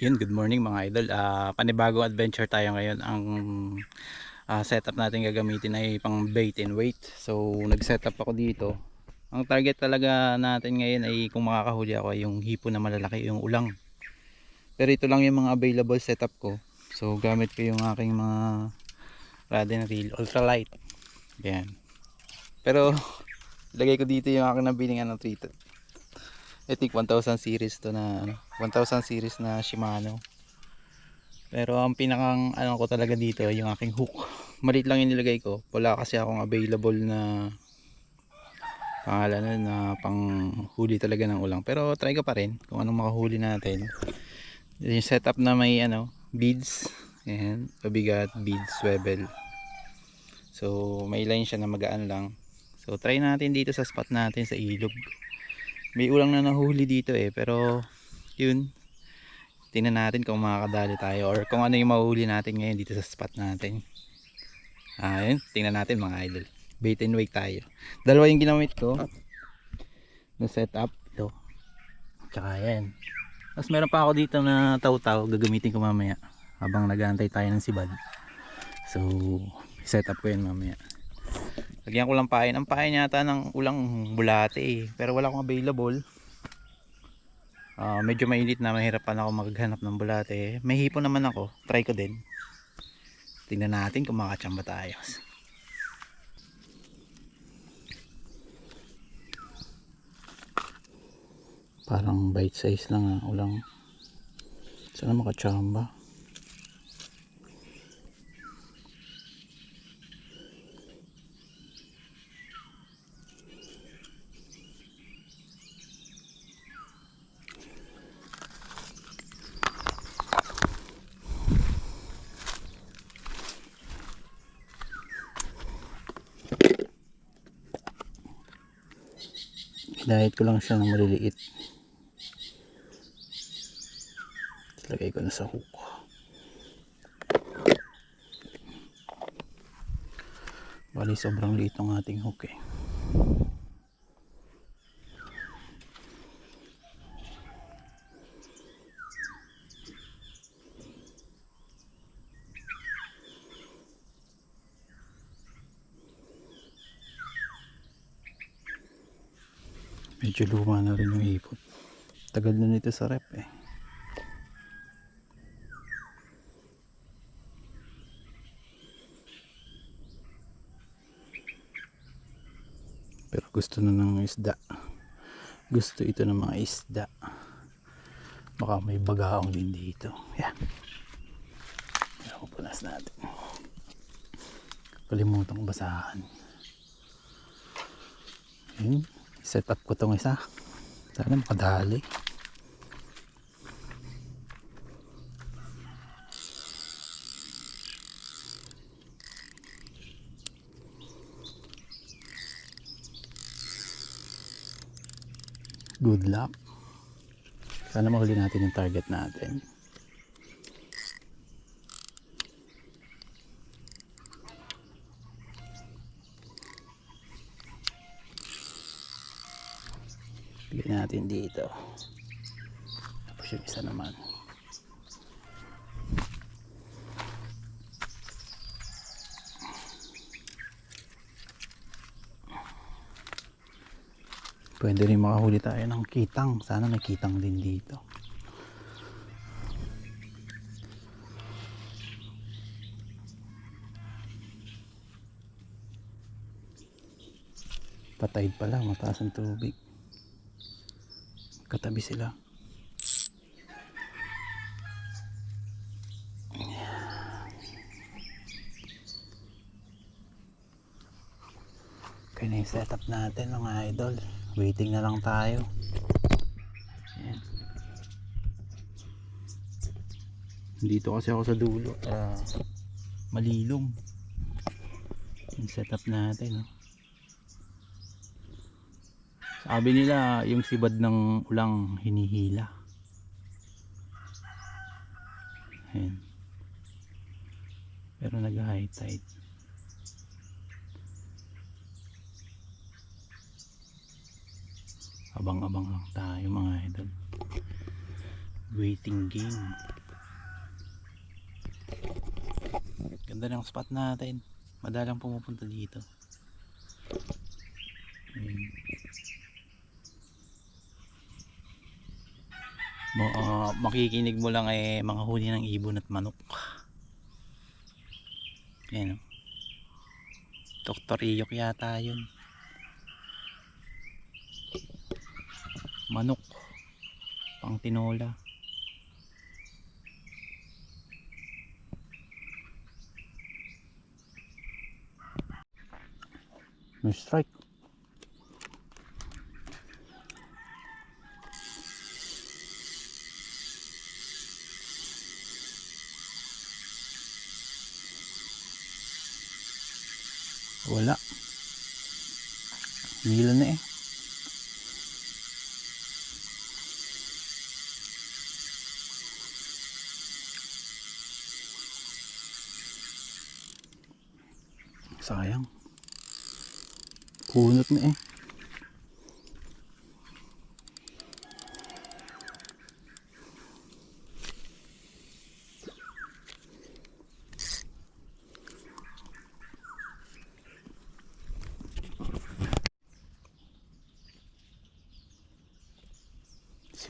Yun, good morning mga idol. Ah, panibagong adventure tayo ngayon. Ang ah, setup natin gagamitin ay pang bait and weight. So, nag-setup ako dito. Ang target talaga natin ngayon ay kung makakahuli ako ay yung hipo na malalaki, yung ulang. Pero ito lang yung mga available setup ko. So, gamit ko yung aking mga rod and reel, ultralight. Yan. Pero, lagay ko dito yung aking nabiling ano, treated. I think 1000 series to na ano, 1000 series na Shimano. Pero ang pinakang ano ko talaga dito yung aking hook. Malit lang yung ko. Wala kasi akong available na pangalan nun na pang huli talaga ng ulang. Pero try ko pa rin kung anong makahuli natin. Yung setup na may ano, beads. Ayan, pabigat beads swivel. So may line siya na magaan lang. So try natin dito sa spot natin sa ilog may ulang na nahuli dito eh pero yun. Tingnan natin kung makakadali tayo or kung ano yung mahuli natin ngayon dito sa spot natin. Ah yun. Tingnan natin mga idol. Bait and wake tayo. Dalawa yung ginamit ko na setup. Ito tsaka yan. Tapos meron pa ako dito na taw-taw. Gagamitin ko mamaya. Habang nag-aantay tayo ng sibad. So set up ko yan mamaya Lagyan ko lang pain. Ang pain yata ng ulang bulate eh. Pero wala akong available. Ah, medyo mainit na mahirapan ako maghanap ng bulate. May hipon naman ako. Try ko din. Tingnan natin kung makachamba tayo. Parang bite size lang ah. Ulang. Sana makachamba. Hinahit ko lang siya ng maliliit. Lagay ko na sa hook. Bali sobrang liit ng ating hook eh. Medyo luma na rin yung hipot. Tagal na nito sa rep eh. Pero gusto na ng isda. Gusto ito ng mga isda. Baka may bagaong din dito. Yan. Pero punas natin. Kalimutan basahan. Yun. Set up ko tong isa. Sana makadali. Good luck. Sana mahuli natin yung target natin. Natin dito. Tapos yung isa naman. Pwede rin makahuli tayo ng kitang. Sana may kitang din dito. Patay pala, mataas ang tubig. Katabi sila. Okay na yung setup natin mga idol. Waiting na lang tayo. Ayan. Dito kasi ako sa dulo. ah, malilom. Yung setup natin. Oh sabi nila yung sibad ng ulang hinihila. Ayan. Pero nag high tide abang abang lang tayo mga idol. Waiting game. Ganda ng spot natin. Madalang pumupunta dito. Ayan. Ah, makikinig mo lang eh mga huli ng ibon at manok. Ayan o. Dr. Iyok yata yun. Manok. Pang tinola. May strike.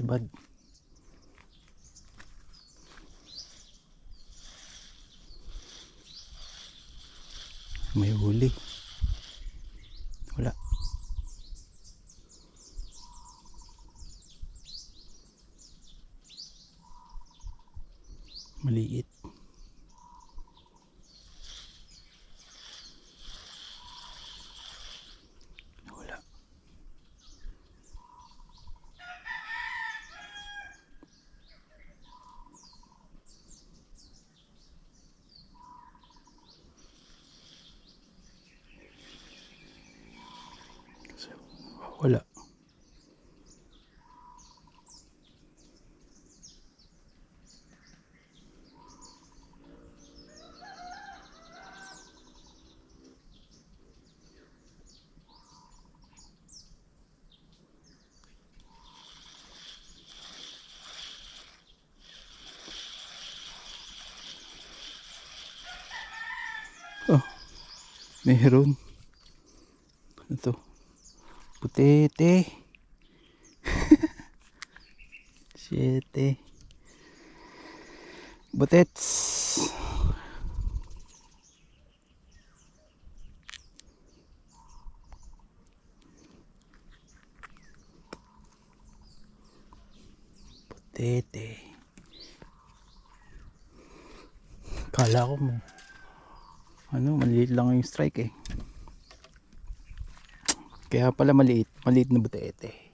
Minh. Meron. Ito. Putete. Siete. Butets. Putete. Kala ko mo. Ano, maliit lang yung strike eh. Kaya pala maliit, maliit na butete.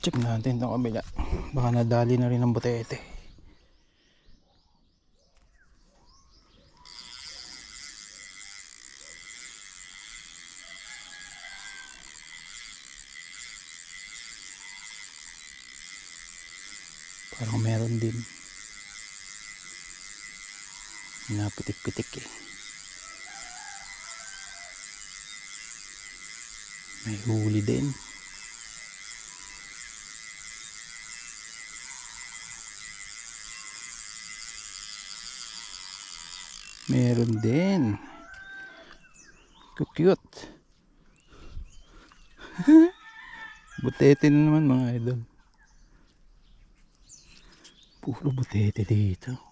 Check natin itong kabila. Baka nadali na rin ang butete. Parang meron din. Napitik-pitik eh. May huli din. Meron din. Cute. butete na naman mga idol. Puro butete dito.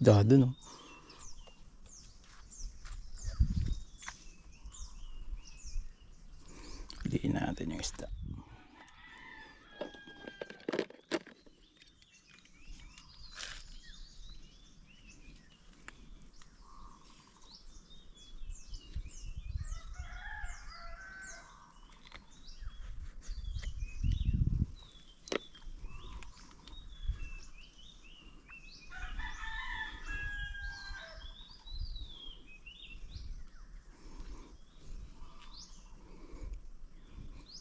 Isda dun oh. Hiliin natin yung isda.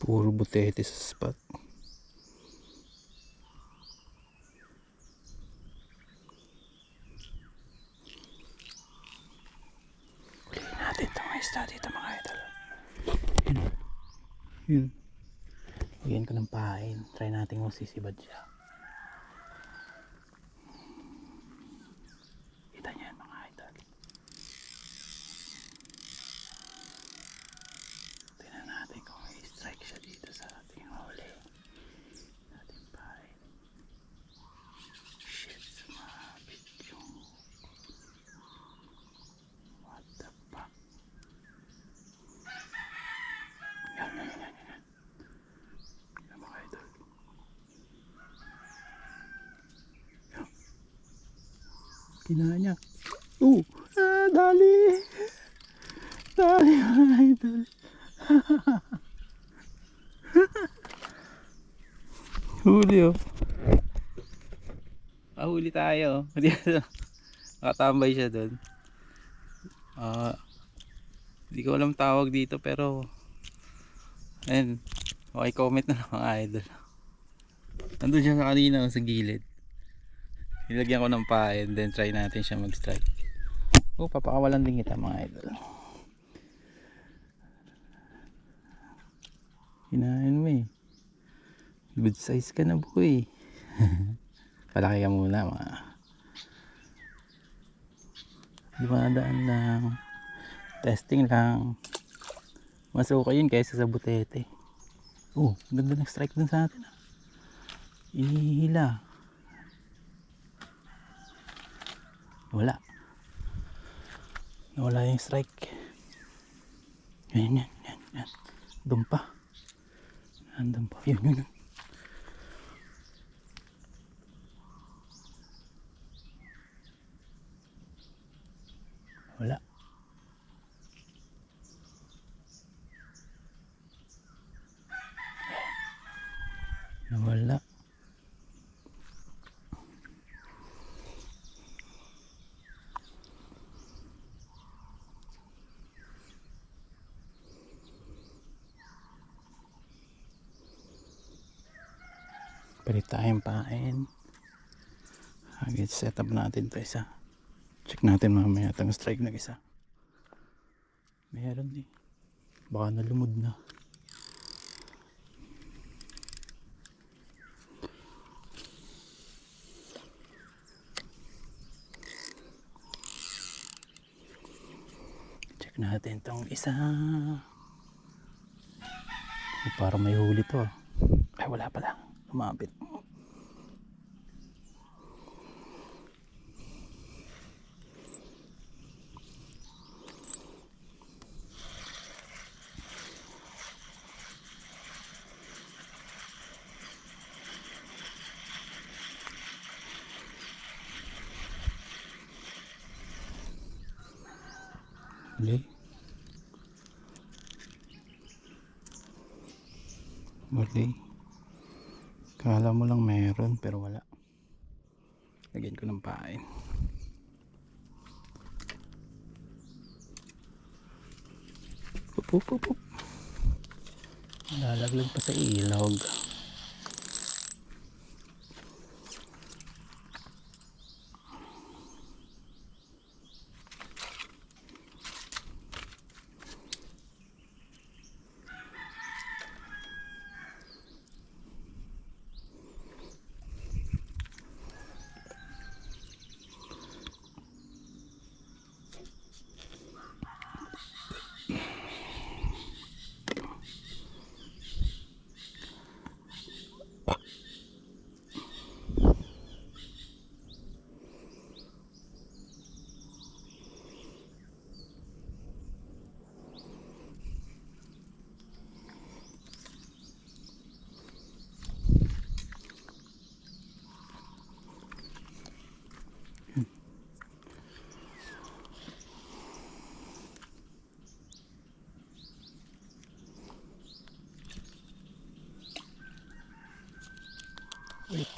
Puro butete sa spot. Ulihin natin itong mga isda dito mga idol. Yun. Yun. Ko ng pain. Try natin kung sisibad siya. Kita niyan mga idol. Tingnan natin kung may strike siya dito sa ating huli. Ating pain. Shit, sumabit yung... What the fuck? Yan, yan, yan, yan, yan. Mga niya. Oh! Ah, dali! Dali mga idol. Huli oh. Pahuli tayo. Nakatambay siya doon. Ah, hindi ko alam tawag dito pero ayun, okay comment na lang mga idol. Nandun siya sa kanina sa gilid. Nilagyan ko ng pain then try natin siya mag-strike. Oh, papakawalan din kita mga idol. Hinahin mo eh. Good size ka na boy. Palaki ka muna mga. Dumadaan lang. Testing lang. Mas okay yun kaysa sa butete. Oh, ganda ng strike dun sa atin. ah. Inihila. Wala. Nawala yung strike. Yan, yan, yan, yan. Doon pa. Pa. Yun, yun, yun. Wala. Nawala. Palit tayong pain. Agad set up natin to isa. Check natin mamaya itong strike na isa. Meron eh. Baka nalumod na. Check natin tong isa. Ay, parang may huli to. ah. Ay wala pala. Lumapit. Huli. Huli. Kala mo lang meron pero wala. Lagyan ko ng pain. Pup, pup, pup, pup. Lalaglag pa sa ilog.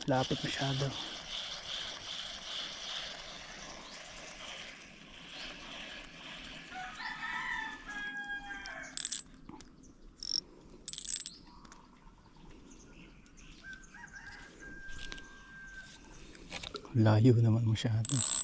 Lapit masyado. Layo naman masyado.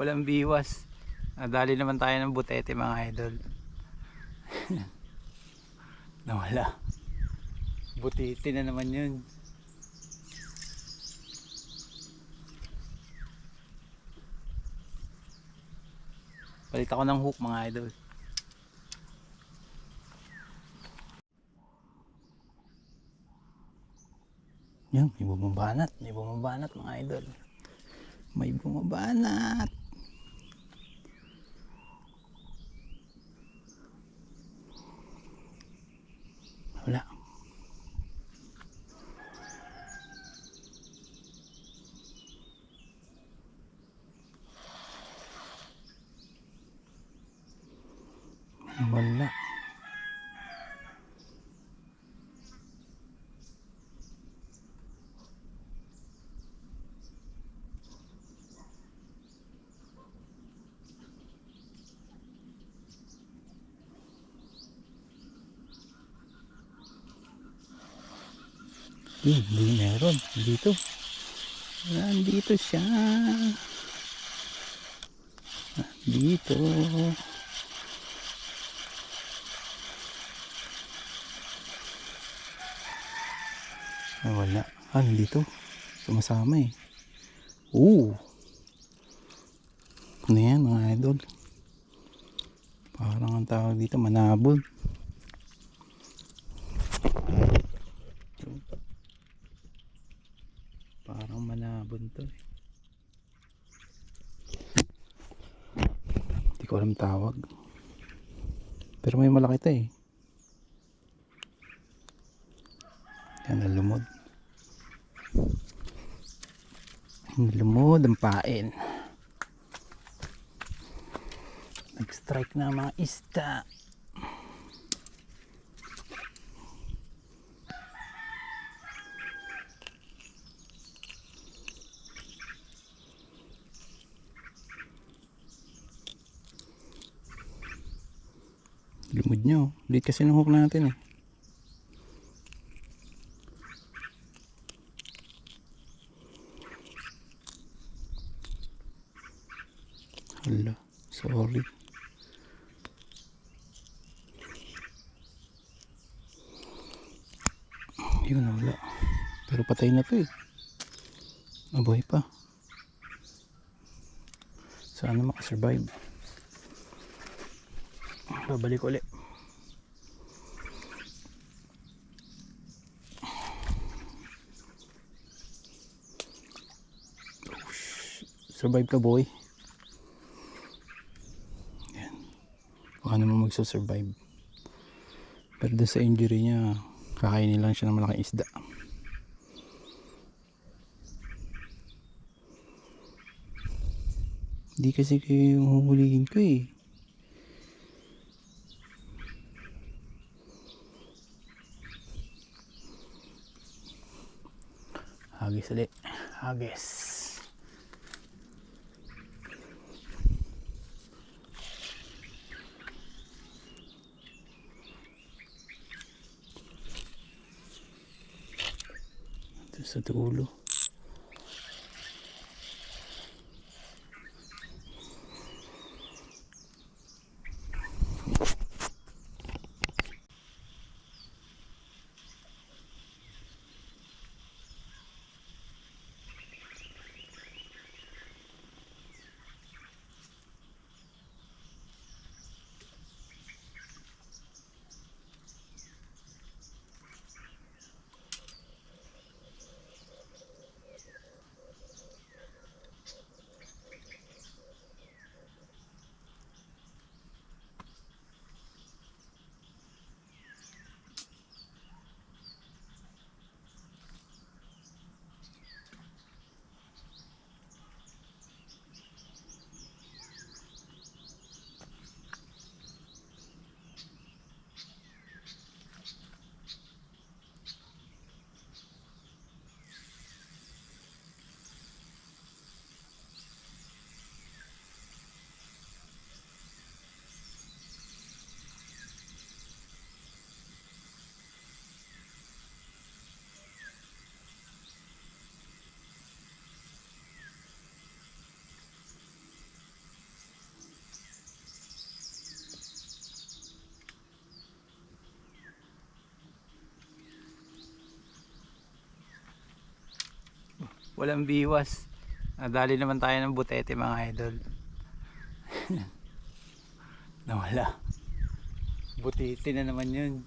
Walang biwas. Nadali naman tayo ng butete mga idol. Nawala. Butete na naman yun. Palit ako ng hook mga idol. Yan, may bumabanat. May bumabanat mga idol. May bumabanat. Wala. Wala. Hmm, hindi meron. Dito. Nandito siya. Dito. Ah, wala. Ah, nandito. Sumasama eh. Oo. Ano yan mga idol? Parang ang tawag dito, manabol. Parang manabon to eh. Hindi ko alam tawag. Pero may malaki to eh. Yan ang lumod. Ang pain. Nag-strike na ang mga ista. Late kasi ng hook natin eh. Hala, sorry. Yun, wala. Pero patay na to eh. Mabuhay pa. Sana makasurvive. Babalik ulit. Survive ka boy. Yan. Baka naman magsusurvive. But doon sa injury niya, kakainin lang siya ng malaking isda. Hindi kasi kayo yung huhulihin ko eh. Hagis ulit. Hagis. Ito sa dulo. Walang biwas. Nadali naman tayo ng butete mga idol. Nawala. Butete na naman yun.